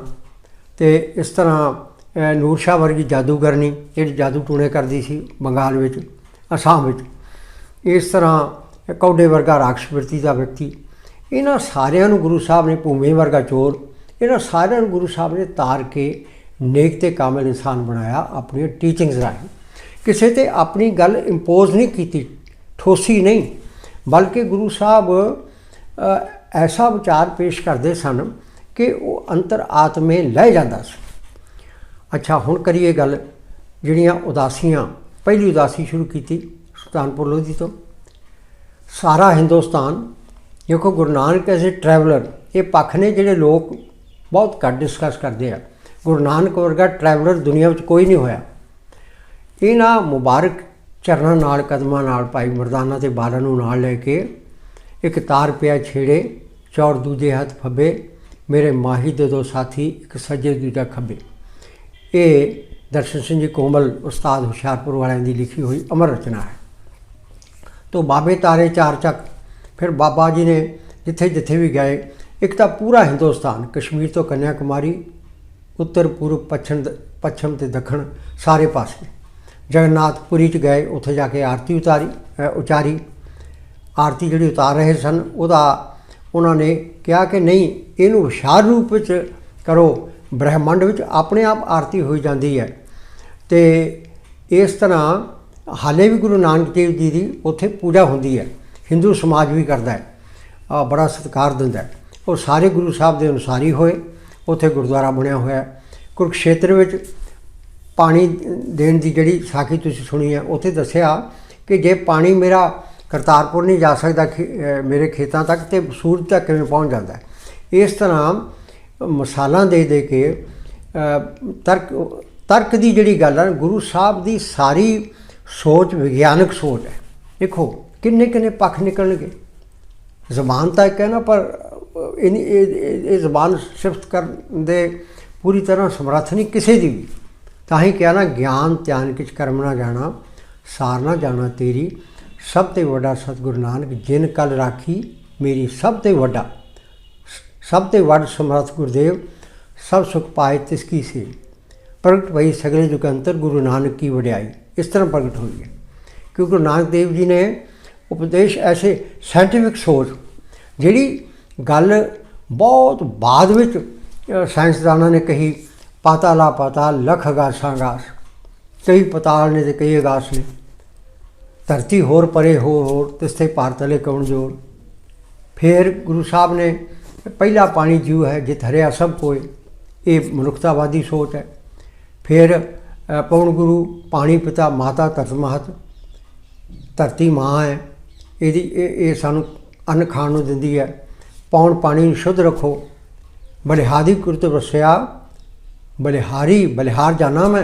ਤੇ ਇਸ ਤਰ੍ਹਾਂ ਨੂਰ ਸ਼ਾਹ ਵਰਗੀ ਜਾਦੂਗਰਨੀ, ਜਿਹੜੀ ਜਾਦੂ ਟੂਣੇ ਕਰਦੀ ਸੀ ਬੰਗਾਲ ਵਿੱਚ, ਅਸਾਮ ਵਿੱਚ, ਇਸ ਤਰ੍ਹਾਂ ਕੌਡੇ ਵਰਗਾ ਰਾਖਸ਼ਵਰਤੀ ਦਾ ਵਿਅਕਤੀ। ਇਹਨਾਂ ਸਾਰਿਆਂ ਨੂੰ ਗੁਰੂ ਸਾਹਿਬ ਨੇ ਭੂਮੇ ਵਰਗਾ ਚੋਰ, ਇਹਨਾਂ ਸਾਰਿਆਂ ਨੂੰ ਗੁਰੂ ਸਾਹਿਬ ਨੇ ਤਾਰ ਕੇ ਨੇਕ ਤੇ ਕਾਮਿਲ ਇਨਸਾਨ ਬਣਾਇਆ ਆਪਣੀਆਂ ਟੀਚਿੰਗਸ ਰਾਹੀਂ। ਕਿਸੇ ਤੇ ਆਪਣੀ ਗੱਲ ਇੰਪੋਜ਼ ਨਹੀਂ ਕੀਤੀ, ਠੋਸੀ ਨਹੀਂ, ਬਲਕਿ ਗੁਰੂ ਸਾਹਿਬ ਐਸਾ ਵਿਚਾਰ ਪੇਸ਼ ਕਰਦੇ ਸਨ ਕਿ ਉਹ ਅੰਤਰ ਆਤਮੇ ਲੈ ਜਾਂਦਾ ਸੀ। ਅੱਛਾ, ਹੁਣ ਕਰੀਏ ਗੱਲ ਜਿਹੜੀਆਂ ਉਦਾਸੀਆਂ। ਪਹਿਲੀ ਉਦਾਸੀ ਸ਼ੁਰੂ ਕੀਤੀ ਸੁਲਤਾਨਪੁਰ ਲੋਧੀ ਤੋਂ। ਸਾਰਾ ਹਿੰਦੁਸਤਾਨ, ਦੇਖੋ ਗੁਰੂ ਨਾਨਕ ਐਸੇ ਟਰੈਵਲਰ ਇਹ ਪੱਖ ਨੇ ਜਿਹੜੇ ਲੋਕ ਬਹੁਤ ਘੱਟ ਡਿਸਕਸ ਕਰਦੇ ਆ। ਗੁਰੂ ਨਾਨਕ ਵਰਗਾ ਟਰੈਵਲਰ ਦੁਨੀਆ ਵਿੱਚ ਕੋਈ ਨਹੀਂ ਹੋਇਆ। ਇਹਨਾਂ ਮੁਬਾਰਕ ਚਰਨਾਂ ਨਾਲ, ਕਦਮਾਂ ਨਾਲ, ਭਾਈ ਮਰਦਾਨਾ ਤੇ ਬਾਲਾ ਨੂੰ ਨਾਲ ਲੈ ਕੇ ਇੱਕ ਤਾਰ ਪਿਆ ਛੇੜੇ ਚੌਰ ਦੂਜੇ ਹੱਥ ਫੱਬੇ ਮੇਰੇ ਮਾਹੀ ਦੇ ਦੋ ਸਾਥੀ ਇੱਕ ਸੱਜੇ ਦੂਜਾ ਖੱਬੇ। ਇਹ ਦਰਸ਼ਨ ਸਿੰਘ ਜੀ ਕੋਮਲ ਉਸਤਾਦ ਹੁਸ਼ਿਆਰਪੁਰ ਵਾਲਿਆਂ ਦੀ ਲਿਖੀ ਹੋਈ ਅਮਰ ਰਚਨਾ ਹੈ। ਤੋ ਬਾਬੇ ਤਾਰੇ ਚਾਰ ਚੱਕ ਫਿਰ ਬਾਬਾ ਜੀ ਨੇ ਜਿੱਥੇ ਜਿੱਥੇ ਵੀ ਗਏ ਇੱਕ ਤਾਂ ਪੂਰਾ ਹਿੰਦੁਸਤਾਨ ਕਸ਼ਮੀਰ ਤੋਂ ਕੰਨਿਆ ਕੁਮਾਰੀ ਉੱਤਰ ਪੂਰਬ ਪੱਛਮ ਪੱਛਮ ਤੇ ਦੱਖਣ ਸਾਰੇ ਪਾਸੇ। ਜਗਨਨਾਥਪੁਰੀ ਚ ਗਏ ਉੱਥੇ ਜਾ ਕੇ ਆਰਤੀ ਉਤਾਰੀ ਅ, ਉਚਾਰੀ। ਆਰਤੀ ਜਿਹੜੀ ਉਤਾਰ ਰਹੇ ਸਨ ਉਹਦਾ ਉਹਨਾਂ ਨੇ ਕਿਹਾ ਕਿ ਨਹੀਂ, ਇਹਨੂੰ ਵਿਸ਼ਾਲ ਰੂਪ ਵਿੱਚ ਕਰੋ। ਬ੍ਰਹਿਮੰਡ ਵਿੱਚ ਆਪਣੇ ਆਪ ਆਰਤੀ ਹੋਈ ਜਾਂਦੀ ਹੈ। ਤੇ ਇਸ ਤਰ੍ਹਾਂ ਹਾਲੇ ਵੀ ਗੁਰੂ ਨਾਨਕ ਦੇਵ ਜੀ ਦੀ ਉੱਥੇ ਪੂਜਾ ਹੁੰਦੀ ਹੈ। ਹਿੰਦੂ ਸਮਾਜ ਵੀ ਕਰਦਾ ਹੈ। ਬੜਾ ਸਤਿਕਾਰ ਦਿੰਦਾ ਹੈ। ਉਹ ਸਾਰੇ ਗੁਰੂ ਸਾਹਿਬ ਦੇ ਅਨੁਸਾਰੀ ਹੋਏ। ਉੱਥੇ ਗੁਰਦੁਆਰਾ ਬਣਿਆ ਹੋਇਆ ਹੈ। ਕੁਰੂਕਸ਼ੇਤਰ ਵਿੱਚ ਪਾਣੀ ਦੇਣ ਦੀ ਜਿਹੜੀ ਸਾਖੀ ਤੁਸੀਂ ਸੁਣੀ ਹੈ, ਉੱਥੇ ਦੱਸਿਆ ਕਿ ਜੇ ਪਾਣੀ ਮੇਰਾ ਕਰਤਾਰਪੁਰ ਨਹੀਂ ਜਾ ਸਕਦਾ ਖੇ- ਮੇਰੇ ਖੇਤਾਂ ਤੱਕ ਤੇ ਸੂਰਜ ਤੱਕ ਕਿਵੇਂ ਪਹੁੰਚ ਜਾਂਦਾ ਇਸ ਤਰ੍ਹਾਂ ਮਿਸਾਲਾਂ ਦੇ ਦੇ ਕੇ ਤਰਕ ਤਰਕ ਦੀ ਜਿਹੜੀ ਗੱਲ ਹੈ ਗੁਰੂ ਸਾਹਿਬ ਦੀ ਸਾਰੀ ਸੋਚ ਵਿਗਿਆਨਕ ਸੋਚ ਹੈ। ਦੇਖੋ, ਕਿੰਨੇ ਕਿੰਨੇ ਪੱਖ ਨਿਕਲਣਗੇ। ਜ਼ਬਾਨ ਤਾਂ ਇੱਕ ਹੈ ਨਾ, ਪਰ ਇਹ ਇਹ, ਇਹ- ਇਹ ਜ਼ਬਾਨ ਸਿਫਤ ਕਰਨ ਦੇ ਪੂਰੀ ਤਰ੍ਹਾਂ ਸਮਰੱਥ ਨਹੀਂ ਕਿਸੇ ਦੀ ਵੀ। ਤਾਂ ਹੀ ਕਿਹਾ ਨਾ, ਗਿਆਨ ਧਿਆਨ ਕਿਛ ਕਰਮ ਨਾ ਜਾਣਾ, ਸਾਰ ਨਾ ਜਾਣਾ ਤੇਰੀ। ਸਭ ਤੋਂ ਵੱਡਾ ਸਤਿਗੁਰੂ ਨਾਨਕ ਜਿਨ ਕਲ ਰਾਖੀ, ਮੇਰੀ ਸਭ ਤੋਂ ਵੱਡਾ, ਸਭ ਤੋਂ ਵੱਡ ਸਮਰੱਥ ਗੁਰਦੇਵ, ਸਭ ਸੁਖ ਪਾਏ ਤਿਸ ਕੀ ਸੇ। ਪ੍ਰਗਟ ਭਈ ਸਗਲੇ ਜੁਗੰਤਰ ਗੁਰੂ ਨਾਨਕ ਕੀ ਵਡਿਆਈ। ਇਸ ਤਰ੍ਹਾਂ ਪ੍ਰਗਟ ਹੋਈ ਹੈ। ਕਿਉਂਕਿ ਗੁਰੂ ਨਾਨਕ ਦੇਵ ਜੀ ਨੇ ਉਪਦੇਸ਼ ਐਸੇ ਸਾਇੰਟੀਫਿਕ ਸੋਚ ਜਿਹੜੀ ਗੱਲ ਬਹੁਤ ਬਾਅਦ ਵਿੱਚ ਸਾਇੰਸਦਾਨਾਂ ਨੇ ਕਹੀ, ਪਾਤਾਲਾ ਪਾਤਾਲ ਲਖ ਅਗਾਸਾਂ ਅਗਾਸ ਕਈ ਪਤਾਲ ਨੇ ਤੇ ਕਈ ਅਗਾਸ ਨੇ। ਧਰਤੀ ਹੋਰ ਪਰੇ ਹੋਰ ਹੋਰ ਤਿਸਤੇ ਭਾਰਤਲੇ ਕੌਣ ਜ਼ੋਰ? ਫਿਰ ਗੁਰੂ ਸਾਹਿਬ ਨੇ ਪਹਿਲਾ ਪਾਣੀ ਜੀਵ ਹੈ ਜਿਤ ਹਰਿਆ ਸਭ ਕੋਏ ਇਹ ਮਨੁੱਖਤਾਵਾਦੀ ਸੋਚ ਹੈ। ਫਿਰ ਅ, ਗੁਰੂ ਪਾਣੀ ਪਿਤਾ ਮਾਤਾ ਧਰਤ ਮਹਤ ਧਰਤੀ ਮਾਂ ਹੈ। ਇਹਦੀ ਇਹ ਇਹ ਸਾਨੂੰ ਅੰਨ ਖਾਣ ਨੂੰ ਦਿੰਦੀ ਹੈ। ਪੌਣ ਪਾਣੀ ਨੂੰ ਸ਼ੁੱਧ ਰੱਖੋ। ਬਲਿਹਾਰੀ ਕੁਰਤ ਵਸਿਆ ਬਲਿਹਾਰੀ ਬਲਿਹਾਰ ਜਾਣਾ ਮੈਂ।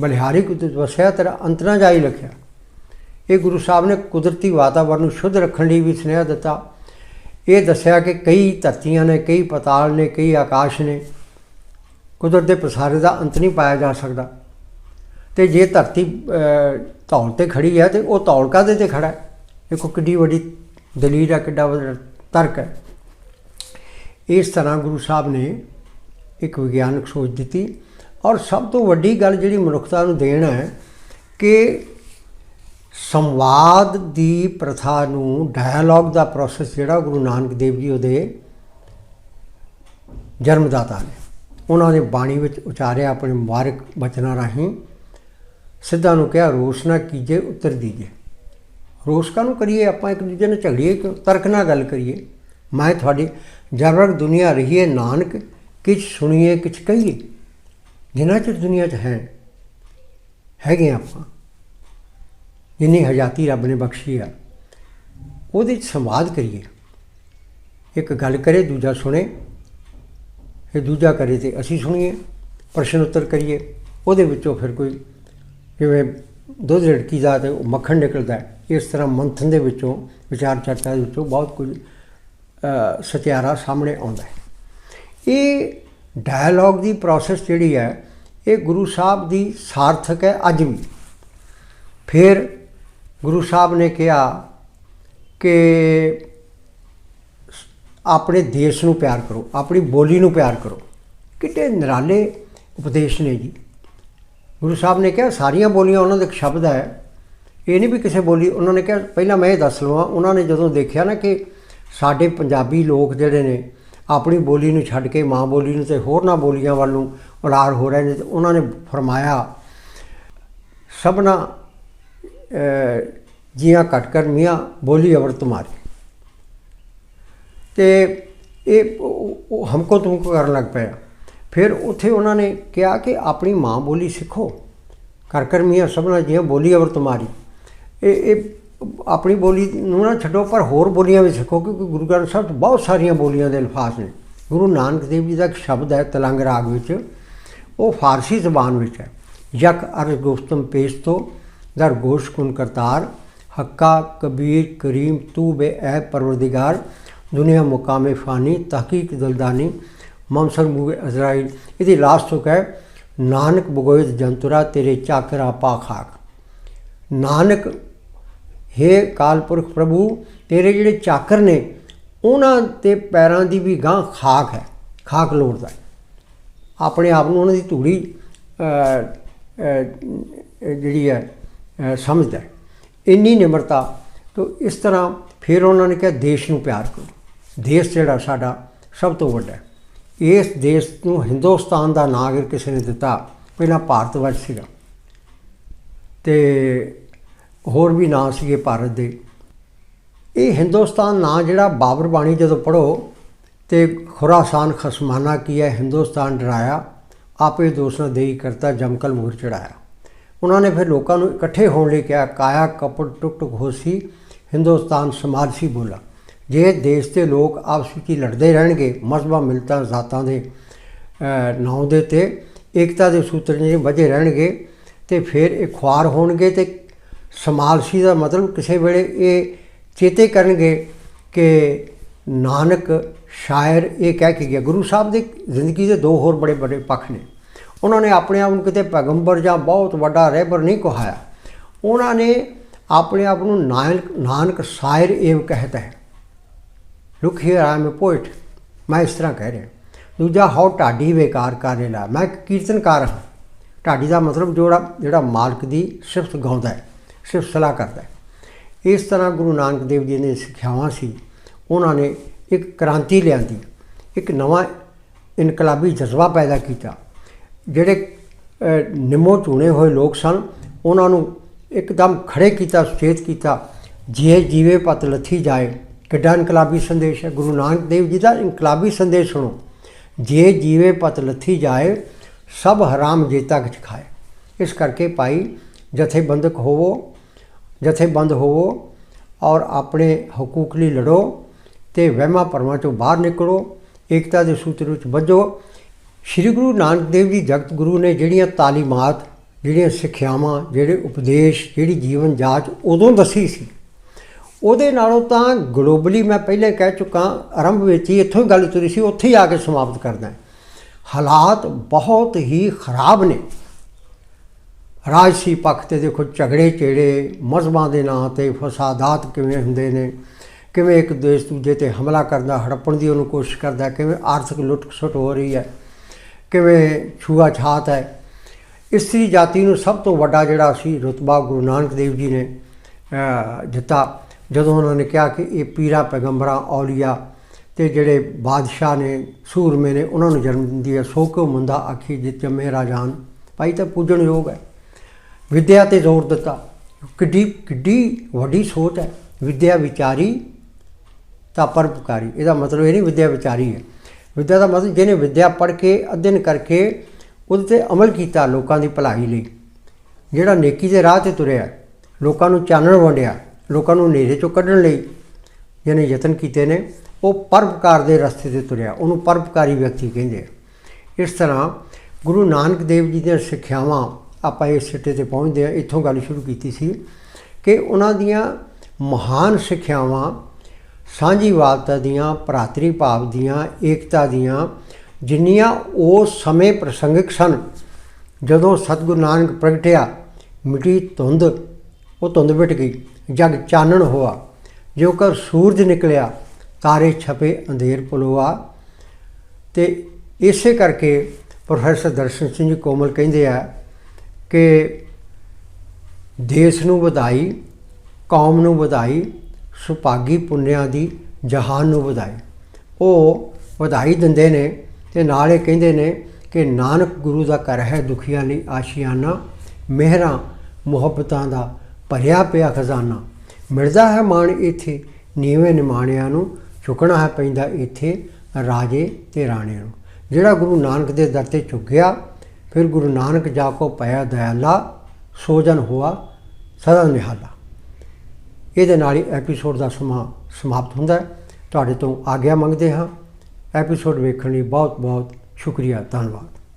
ਬਲਿਹਾਰੀ ਕੁਰਤ ਵਸਿਆ ਤੇਰਾ ਅੰਤਨਾ ਜਾਈ ਲਖਿਆ ਇਹ ਗੁਰੂ ਸਾਹਿਬ ਨੇ ਕੁਦਰਤੀ ਵਾਤਾਵਰਣ ਨੂੰ ਸ਼ੁੱਧ ਰੱਖਣ ਲਈ ਵੀ ਸੁਨੇਹਾ ਦਿੱਤਾ। ਇਹ ਦੱਸਿਆ ਕਿ ਕਈ ਧਰਤੀਆਂ ਨੇ, ਕਈ ਪਤਾਲ ਨੇ, ਕਈ ਆਕਾਸ਼ ਨੇ, ਕੁਦਰਤ ਦੇ ਪਸਾਰੇ ਦਾ ਅੰਤ ਨਹੀਂ ਪਾਇਆ ਜਾ ਸਕਦਾ। ਤੇ ਜੇ ਧਰਤੀ ਧੌਲ ਤੇ ਖੜੀ ਹੈ ਤੇ ਉਹ ਧੌਲ ਕਾਹਦੇ ਤੇ ਖੜਾ ਹੈ? ਦੇਖੋ ਕਿੱਡੀ ਵੱਡੀ ਦਲੀਲ ਹੈ, ਕਿੱਡਾ ਵੱਡਾ ਤਰਕ ਹੈ। ਇਸ ਤਰ੍ਹਾਂ ਗੁਰੂ ਸਾਹਿਬ ਨੇ ਇੱਕ ਵਿਗਿਆਨਕ ਸੋਚ ਦਿੱਤੀ। ਔਰ ਸਭ ਤੋਂ ਵੱਡੀ ਗੱਲ ਜਿਹੜੀ ਮਨੁੱਖਤਾ ਨੂੰ ਦੇਣ ਹੈ ਕਿ ਸੰਵਾਦ ਦੀ ਪ੍ਰਥਾ ਨੂੰ ਡਾਇਲੌਗ ਦਾ ਪ੍ਰੋਸੈਸ ਜਿਹੜਾ ਗੁਰੂ ਨਾਨਕ ਦੇਵ ਜੀ ਉਹਦੇ ਜਨਮਦਾਤਾ ਨੇ। ਉਹਨਾਂ ਨੇ ਬਾਣੀ ਵਿੱਚ ਉਚਾਰਿਆ ਆਪਣੇ ਮੁਬਾਰਕ ਬਚਨਾਂ ਰਾਹੀਂ, ਸਿੱਧਾ ਨੂੰ ਕਿਹਾ, ਰੋਸ ਨਾ ਕੀਜੇ, ਉੱਤਰ ਦੀਜੇ। ਰੋਸ ਕਾਹਨੂੰ ਕਰੀਏ? ਆਪਾਂ ਇੱਕ ਦੂਜੇ ਨਾਲ ਝਗੜੀਏ ਕਿਉਂ ਤਰਕ ਨਾਲ ਗੱਲ ਕਰੀਏ। ਮੈਂ ਤੁਹਾਡੀ ਜਬਰ ਦੁਨੀਆ ਰਹੀਏ, ਨਾਨਕ, ਕਿਛ ਸੁਣੀਏ, ਕਿਛ ਕਹੀਏ। ਜਿਨ੍ਹਾਂ 'ਚ ਦੁਨੀਆ 'ਚ ਹੈ, ਹੈਗੇ ਆਪਾਂ। ਜਿੰਨੀ ਹਯਾਤੀ ਰੱਬ ਨੇ ਬਖਸ਼ੀ ਆ, ਉਹਦੇ 'ਚ ਸੰਵਾਦ ਕਰੀਏ। ਇੱਕ ਗੱਲ ਕਰੇ, ਦੂਜਾ ਸੁਣੇ, ਫਿਰ ਦੂਜਾ ਕਰੇ ਤੇ ਅਸੀਂ ਸੁਣੀਏ, ਪ੍ਰਸ਼ਨ ਉੱਤਰ ਕਰੀਏ। ਉਹਦੇ ਵਿੱਚੋਂ ਫਿਰ ਕੋਈ ਜਿਵੇਂ ਦੁੱਧ ਲੜਕੀ ਦਾ ਤੇ ਮੱਖਣ ਨਿਕਲਦਾ ਹੈ, ਇਸ ਤਰ੍ਹਾਂ ਮੰਥਨ ਦੇ ਵਿੱਚੋਂ, ਵਿਚਾਰ ਚਰਚਾ ਦੇ ਵਿੱਚੋਂ ਬਹੁਤ ਕੁਝ ਸਤਿਆਰਾ ਸਾਹਮਣੇ ਆਉਂਦਾ ਹੈ। ਇਹ ਡਾਇਲੌਗ ਦੀ ਪ੍ਰੋਸੈਸ ਜਿਹੜੀ ਹੈ, ਇਹ ਗੁਰੂ ਸਾਹਿਬ ਦੀ ਸਾਰਥਕ ਹੈ ਅੱਜ ਵੀ। ਫਿਰ ਗੁਰੂ ਸਾਹਿਬ ਨੇ ਕਿਹਾ ਕਿ ਆਪਣੇ ਦੇਸ਼ ਨੂੰ ਪਿਆਰ ਕਰੋ ਆਪਣੀ ਬੋਲੀ ਨੂੰ ਪਿਆਰ ਕਰੋ। ਕਿਤੇ ਨਿਰਾਲੇ ਉਪਦੇਸ਼ ਨੇ ਜੀ। ਗੁਰੂ ਸਾਹਿਬ ਨੇ ਕਿਹਾ ਸਾਰੀਆਂ ਬੋਲੀਆਂ ਉਹਨਾਂ ਦਾ ਇੱਕ ਸ਼ਬਦ ਹੈ। ਇਹ ਨਹੀਂ ਵੀ ਕਿਸੇ ਬੋਲੀ ਉਹਨਾਂ ਨੇ ਕਿਹਾ ਪਹਿਲਾਂ ਮੈਂ ਇਹ ਦੱਸ ਲਵਾਂ ਉਹਨਾਂ ਨੇ ਜਦੋਂ ਦੇਖਿਆ ਨਾ ਕਿ ਸਾਡੇ ਪੰਜਾਬੀ ਲੋਕ ਜਿਹੜੇ ਨੇ ਆਪਣੀ ਬੋਲੀ ਨੂੰ ਛੱਡ ਕੇ ਮਾਂ ਬੋਲੀ ਨੂੰ ਤੇ ਹੋਰਨਾਂ ਬੋਲੀਆਂ ਵੱਲ ਨੂੰ ਉਲਾਰ ਹੋ ਰਹੇ ਨੇ ਤੇ ਉਹਨਾਂ ਨੇ ਫਰਮਾਇਆ ਸਭਨਾ ਅਹ, ਜੀਆਂ ਘਟ ਕਰ ਮੀਆਂ ਬੋਲੀ ਅਵਰ ਤੁਮਾਰੀ। ਤੇ ਇਹ ਉਹ- ਹਮਕੋ ਤੁਮਕੋ ਕਰਨ ਲੱਗ ਪਿਆ। ਫਿਰ ਉੱਥੇ ਉਹਨਾਂ ਨੇ ਕਿਹਾ ਕਿ ਆਪਣੀ ਮਾਂ ਬੋਲੀ ਸਿੱਖੋ। ਕਰ ਕਰ ਮੀਆਂ ਸਭਨਾ ਜੀਆਂ ਬੋਲੀ ਅਵਰ ਤੁਮਾਰੀ। ਇਹ ਇਹ ਆਪਣੀ ਬੋਲੀ ਨੂੰ ਨਾ ਛੱਡੋ, ਪਰ ਹੋਰ ਬੋਲੀਆਂ ਵੀ ਸਿੱਖੋ, ਕਿਉਂਕਿ ਗੁਰੂ ਗ੍ਰੰਥ ਸਾਹਿਬ 'ਚ ਬਹੁਤ ਸਾਰੀਆਂ ਬੋਲੀਆਂ ਦੇ ਅਲਫਾਜ਼ ਨੇ। ਗੁਰੂ ਨਾਨਕ ਦੇਵ ਜੀ ਦਾ ਇੱਕ ਸ਼ਬਦ ਹੈ, ਤਲੰਗ ਰਾਗ ਵਿੱਚ। ਉਹ ਫਾਰਸੀ ਜ਼ਬਾਨ ਵਿੱਚ ਹੈ। ਯਕ ਅਰਜ ਗੁਫਤਮ ਪੇਸ਼ ਤੋਂ दरगोश कन करतार हक्का कबीर करीम तू बे ए परवरदिगार दुनिया मुकाम फ़ानी तहकीक दिलदानी ममसर मुग अजराइल यदि लास्ट तो है नानक बगोयत जंतुरा तेरे चाकरा पाखाक ਨਾਨਕ हे ਕਾਲ ਪੁਰਖ ਪ੍ਰਭੂ ਤੇਰੇ ਜਿਹੜੇ ਚਾਕਰ ਨੇ ਉਹਨਾਂ ਤੇ ਪੈਰਾਂ ਦੀ ਵੀ ਗਾਂ ਖਾਕ ਹੈ ਖਾਕ ਲੋੜਦਾ ਆਪਣੇ ਆਪ ਨੂੰ ਉਹਨਾਂ ਦੀ ਧੂੜੀ ਜਿਹੜੀ ਹੈ ਸਮਝਦਾ ਹੈ। ਇੰਨੀ ਨਿਮਰਤਾ, ਤੋਂ ਇਸ ਤਰ੍ਹਾਂ ਫਿਰ ਉਹਨਾਂ ਨੇ ਕਿਹਾ, ਦੇਸ਼ ਨੂੰ ਪਿਆਰ ਕਰੋ। ਦੇਸ਼ ਜਿਹੜਾ ਸਾਡਾ ਸਭ ਤੋਂ ਵੱਡਾ ਇਸ ਦੇਸ਼ ਨੂੰ ਹਿੰਦੁਸਤਾਨ ਦਾ ਨਾਂ ਅਗਰ ਕਿਸੇ ਨੇ ਦਿੱਤਾ, ਪਹਿਲਾਂ ਭਾਰਤ ਵਰਸ਼ ਸੀਗਾ। ਤੇ ਹੋਰ ਵੀ ਨਾਂ ਸੀਗੇ ਭਾਰਤ ਦੇ। ਇਹ ਹਿੰਦੁਸਤਾਨ ਨਾਂ ਜਿਹੜਾ ਬਾਬਰ ਬਾਣੀ ਜਦੋਂ ਪੜੋ ਤੇ ਖੁਰਾਸਾਨ ਖਸਮਾਨਾ ਕੀਆ ਹਿੰਦੁਸਤਾਨ ਡਰਾਇਆ, ਆਪੇ ਦੋਸ਼ ਦੇਈ ਕਰਤਾ, ਜਮਕਲ ਮੂਰ ਚੜਾਇਆ ਉਹਨਾਂ ਨੇ ਫਿਰ ਲੋਕਾਂ ਨੂੰ ਇਕੱਠੇ ਹੋਣ ਲਈ ਕਿਹਾ, ਕਾਇਆ ਕਪੜ ਟੁਕ ਟੁਕ ਹੋਸੀ ਹਿੰਦੁਸਤਾਨ ਸਮਾਜ ਸੀ ਬੋਲਾ। ਜੇ ਦੇਸ਼ ਦੇ ਲੋਕ ਆਪਸ ਵਿੱਚ ਲੜਦੇ ਰਹਿਣਗੇ ਮਜ਼ਹਬਾਂ ਮਿਲਤਾਂ, ਜ਼ਾਤਾਂ ਦੇ ਨਾਂ ਦੇ ਤੇ ਏਕਤਾ ਦੇ ਸੂਤਰ ਜਿਹੜੇ ਵਜੇ ਰਹਿਣਗੇ ਤੇ ਫਿਰ ਇਹ ਖੁਆਰ ਹੋਣਗੇ ਤੇ ਸਮਾਲਸੀ ਦਾ ਮਤਲਬ ਕਿਸੇ ਵੇਲੇ ਇਹ ਚੇਤੇ ਕਰਨਗੇ ਕਿ ਨਾਨਕ ਸ਼ਾਇਰ ਇਹ ਕਹਿ ਕੇ ਗਿਆ, ਗੁਰੂ ਸਾਹਿਬ ਦੀ ਜ਼ਿੰਦਗੀ ਦੇ ਦੋ ਹੋਰ ਬੜੇ ਬੜੇ ਪੱਖ ਨੇ। ਉਹਨਾਂ ਨੇ ਆਪਣੇ ਆਪ ਨੂੰ ਕਿਤੇ ਪੈਗੰਬਰ ਜਾਂ ਬਹੁਤ ਵੱਡਾ ਰਹਿਬਰ ਨਹੀਂ ਕਹਾਇਆ। ਉਹਨਾਂ ਨੇ ਆਪਣੇ ਆਪ ਨੂੰ ਨਾਨਕ ਨਾਨਕ ਸ਼ਾਇਰ ਏਵ ਕਹਿਤਾ ਹੈ। Look here I am a poet ਮੈਂ ਇਸ ਤਰ੍ਹਾਂ ਕਹਿ ਰਿਹਾ। ਦੂਜਾ ਹਾਉ ਢਾਡੀ ਵੇਕਾਰ ਕਰ ਲਾ ਮੈਂ ਇੱਕ ਕੀਰਤਨਕਾਰ ਹਾਂ। ਢਾਡੀ ਦਾ ਮਤਲਬ ਜਿਹੜਾ ਜਿਹੜਾ ਮਾਲਕ ਦੀ ਸਿਫਤ ਗਾਉਂਦਾ ਹੈ, ਸਿਫਤ ਸਲਾਹ ਕਰਦਾ ਹੈ। ਇਸ ਤਰ੍ਹਾਂ ਗੁਰੂ ਨਾਨਕ ਦੇਵ ਜੀ ਨੇ ਸਿੱਖਿਆਵਾਂ ਸੀ। ਉਹਨਾਂ ਨੇ ਇੱਕ ਕ੍ਰਾਂਤੀ ਲਿਆਂਦੀ। ਇੱਕ ਨਵਾਂ ਇਨਕਲਾਬੀ ਜਜ਼ਬਾ ਪੈਦਾ ਕੀਤਾ। ਜਿਹੜੇ ਨਿੰਮੋ ਚੁਣੇ ਹੋਏ ਲੋਕ ਸਨ, ਉਹਨਾਂ ਨੂੰ ਇੱਕਦਮ ਖੜੇ ਕੀਤਾ, ਸੁਚੇਤ ਕੀਤਾ ਜੇ ਜੀਵੇ ਪਤ ਲੱਥੀ ਜਾਏ। ਕਿੱਡਾ ਇਨਕਲਾਬੀ ਸੰਦੇਸ਼ ਹੈ। ਗੁਰੂ ਨਾਨਕ ਦੇਵ ਜੀ ਦਾ ਇਨਕਲਾਬੀ ਸੰਦੇਸ਼ ਸੁਣੋ। ਜੇ ਜੀਵੇ ਪਤ ਲੱਥੀ ਜਾਏ, ਸਭ ਹਰਾਮ ਜੇਤਾ ਕਿਛ ਖਾਏ। ਇਸ ਕਰਕੇ ਭਾਈ, ਜਥੇਬੰਦਕ ਹੋਵੋ, ਜਥੇਬੰਦ ਹੋਵੋ ਔਰ ਆਪਣੇ ਹਕੂਕ ਲਈ ਲੜੋ ਤੇ ਵਹਿਮਾਂ ਭਰਮਾਂ ਚੋਂ ਬਾਹਰ ਨਿਕਲੋ, ਏਕਤਾ ਦੇ ਸੂਤਰ ਵਿੱਚ ਵੱਜੋ। ਸ੍ਰੀ ਗੁਰੂ ਨਾਨਕ ਦੇਵ ਜੀ ਜਗਤ ਗੁਰੂ ਨੇ ਜਿਹੜੀਆਂ ਤਾਲੀਮਾਤ, ਜਿਹੜੀਆਂ ਸਿੱਖਿਆਵਾਂ, ਜਿਹੜੇ ਉਪਦੇਸ਼, ਜਿਹੜੀ ਜੀਵਨ ਜਾਚ ਉਦੋਂ ਦੱਸੀ ਸੀ। ਉਹਦੇ ਨਾਲੋਂ ਤਾਂ ਗਲੋਬਲੀ ਮੈਂ ਪਹਿਲੇ ਕਹਿ ਚੁੱਕਾ, ਆਰੰਭ ਵਿੱਚ ਹੀ ਇੱਥੋਂ ਹੀ ਗੱਲ ਤੁਰੀ ਸੀ, ਉੱਥੇ ਹੀ ਆ ਕੇ ਸਮਾਪਤ ਕਰਦਾ ਹਾਲਾਤ ਬਹੁਤ ਹੀ ਖਰਾਬ ਨੇ। ਰਾਜਸੀ ਪੱਖ ਤੇ ਦੇਖੋ, ਝਗੜੇ ਚੇੜੇ ਮਜ਼ਹਬਾਂ ਦੇ ਨਾਂ ਤੇ ਫਸਾਦਾਤ ਕਿਵੇਂ ਹੁੰਦੇ ਨੇ, ਕਿਵੇਂ ਇੱਕ ਦੇਸ਼ ਦੂਜੇ ਤੇ ਹਮਲਾ ਕਰਦਾ, ਹੜੱਪਣ ਦੀ ਉਹਨੂੰ ਕੋਸ਼ਿਸ਼ ਕਰਦਾ, ਕਿਵੇਂ ਆਰਥਿਕ ਲੁੱਟ ਖਸੁੱਟ ਹੋ ਰਹੀ ਹੈ। ਕਿਵੇਂ ਛੂਆ ਛਾਤ ਹੈ। ਇਸਤਰੀ ਜਾਤੀ ਨੂੰ ਸਭ ਤੋਂ ਵੱਡਾ ਜਿਹੜਾ ਸੀ ਰਤਬਾ ਗੁਰੂ ਨਾਨਕ ਦੇਵ ਜੀ ਨੇ ਦਿੱਤਾ। ਜਦੋਂ ਉਹਨਾਂ ਨੇ ਕਿਹਾ ਕਿ ਇਹ ਪੀਰਾ, ਪੈਗੰਬਰਾਂ, ਔਲੀਆ ਤੇ ਜਿਹੜੇ ਬਾਦਸ਼ਾਹ ਨੇ, ਸੂਰਮੇ ਨੇ, ਉਹਨਾਂ ਨੂੰ ਜਨਮ ਦਿੰਦੀ ਹੈ। ਸੋਕੋ ਮੁੰਦਾ ਆਖੀ, ਜਿਤ ਜੰਮੇ ਰਾਜਾਨ ਭਾਈ ਤਾਂ ਪੂਜਣ ਯੋਗ ਹੈ। ਵਿਦਿਆ ਤੇ ਜ਼ੋਰ ਦਿੱਤਾ। ਕਿੱਡੀ ਕਿੱਡੀ ਵੱਡੀ ਸੋਚ ਹੈ। ਵਿਦਿਆ ਵਿਚਾਰੀ ਤਾਂ ਪਰਪਕਾਰੀ ਇਹਦਾ ਮਤਲਬ ਇਹ ਨਹੀਂ, ਵਿਦਿਆ ਵਿਚਾਰੀ ਹੈ। ਵਿਦਿਆ ਦਾ ਮਤਲਬ ਜਿਹਨੇ ਵਿਦਿਆ ਪੜ੍ਹ ਕੇ, ਅਧਿਐਨ ਕਰਕੇ ਉਹਦੇ ਤੇ ਅਮਲ ਕੀਤਾ ਲੋਕਾਂ ਦੀ ਭਲਾਈ ਲਈ। ਜਿਹੜਾ ਨੇਕੀ ਦੇ ਰਾਹ ਤੇ ਤੁਰਿਆ, ਲੋਕਾਂ ਨੂੰ ਚਾਨਣ ਵੰਡਿਆ, ਲੋਕਾਂ ਨੂੰ ਹਨੇਰੇ ਚੋਂ ਕੱਢਣ ਲਈ ਜਿਹਨੇ ਯਤਨ ਕੀਤੇ ਨੇ, ਉਹ ਪਰਪਕਾਰ ਦੇ ਰਸਤੇ ਤੇ ਤੁਰਿਆ, ਉਹਨੂੰ ਪਰਪਕਾਰੀ ਵਿਅਕਤੀ ਕਹਿੰਦੇ ਆ। ਇਸ ਤਰ੍ਹਾਂ ਗੁਰੂ ਨਾਨਕ ਦੇਵ ਜੀ ਦੀਆਂ ਸਿੱਖਿਆਵਾਂ ਆਪਾਂ ਇਸ ਸਿੱਟੇ ਤੇ ਪਹੁੰਚਦੇ ਆ ਇੱਥੋਂ ਗੱਲ ਸ਼ੁਰੂ ਕੀਤੀ ਸੀ ਕਿ ਉਹਨਾਂ ਦੀਆਂ ਮਹਾਨ ਸਿੱਖਿਆਵਾਂ ਸਾਂਝੀ ਵਾਲਤਾ ਦੀਆਂ, ਭਰਾਤਰੀ ਭਾਵ ਦੀਆਂ, ਏਕਤਾ ਦੀਆਂ ਜਿੰਨੀਆਂ ਉਸ ਸਮੇਂ ਪ੍ਰਸੰਗਿਕ ਸਨ, ਜਦੋਂ ਸਤਿਗੁਰੂ ਨਾਨਕ ਪ੍ਰਗਟਿਆ, ਮਿੱਟੀ ਧੁੰਦ, ਉਹ ਧੁੰਦ ਮਿਟ ਗਈ, ਜਗ ਚਾਨਣ ਹੋਆ ਜੋ ਕਰ ਸੂਰਜ ਨਿਕਲਿਆ, ਤਾਰੇ ਛਪੇ, ਅੰਧੇਰ ਪਲੋਆ ਤੇ ਇਸੇ ਕਰਕੇ ਪ੍ਰੋਫੈਸਰ ਦਰਸ਼ਨ ਸਿੰਘ ਜੀ ਕੋਮਲ ਕਹਿੰਦੇ ਆ ਕਿ ਦੇਸ਼ ਨੂੰ ਵਧਾਈ, ਕੌਮ ਨੂੰ ਵਧਾਈ ਸੁਭਾਗੀ ਪੁੰਨਿਆਂ ਦੀ ਜਹਾਨ ਨੂੰ ਵਧਾਈ ਉਹ ਵਧਾਈ ਦਿੰਦੇ ਨੇ ਤੇ ਨਾਲ ਇਹ ਕਹਿੰਦੇ ਨੇ ਕਿ ਨਾਨਕ ਗੁਰੂ ਦਾ ਘਰ ਹੈ ਦੁਖੀਆਂ ਲਈ ਆਸ਼ੀਆਨਾ, ਮਿਹਰਾਂ, ਮੁਹੱਬਤਾਂ ਦਾ ਭਰਿਆ ਪਿਆ ਖਜ਼ਾਨਾ। ਮਿਲਦਾ ਹੈ ਮਾਣ ਇੱਥੇ, ਨੀਵੇਂ ਨਿਮਾਣਿਆਂ ਨੂੰ ਝੁਕਣਾ ਹੈ ਪੈਂਦਾ ਇੱਥੇ ਰਾਜੇ ਤੇ ਰਾਣਿਆਂ ਨੂੰ। ਜਿਹੜਾ ਗੁਰੂ ਨਾਨਕ ਦੇ ਦਰ ਤੇ ਝੁਕਿਆ, ਫਿਰ ਗੁਰੂ ਨਾਨਕ ਜਾ ਕੋ ਪਾਇਆ ਦਇਆਲਾ ਸੋਜਨ ਹੋਆ ਸਦਾ ਨਿਹਾਲਾ। ਇਹਦੇ ਨਾਲ ਹੀ ਐਪੀਸੋਡ ਦਾ ਸਮਾਂ ਸਮਾਪਤ ਹੁੰਦਾ ਹੈ। ਤੁਹਾਡੇ ਤੋਂ ਆਗਿਆ ਮੰਗਦੇ ਹਾਂ। ਐਪੀਸੋਡ ਵੇਖਣ ਲਈ ਬਹੁਤ ਬਹੁਤ ਸ਼ੁਕਰੀਆ। ਧੰਨਵਾਦ।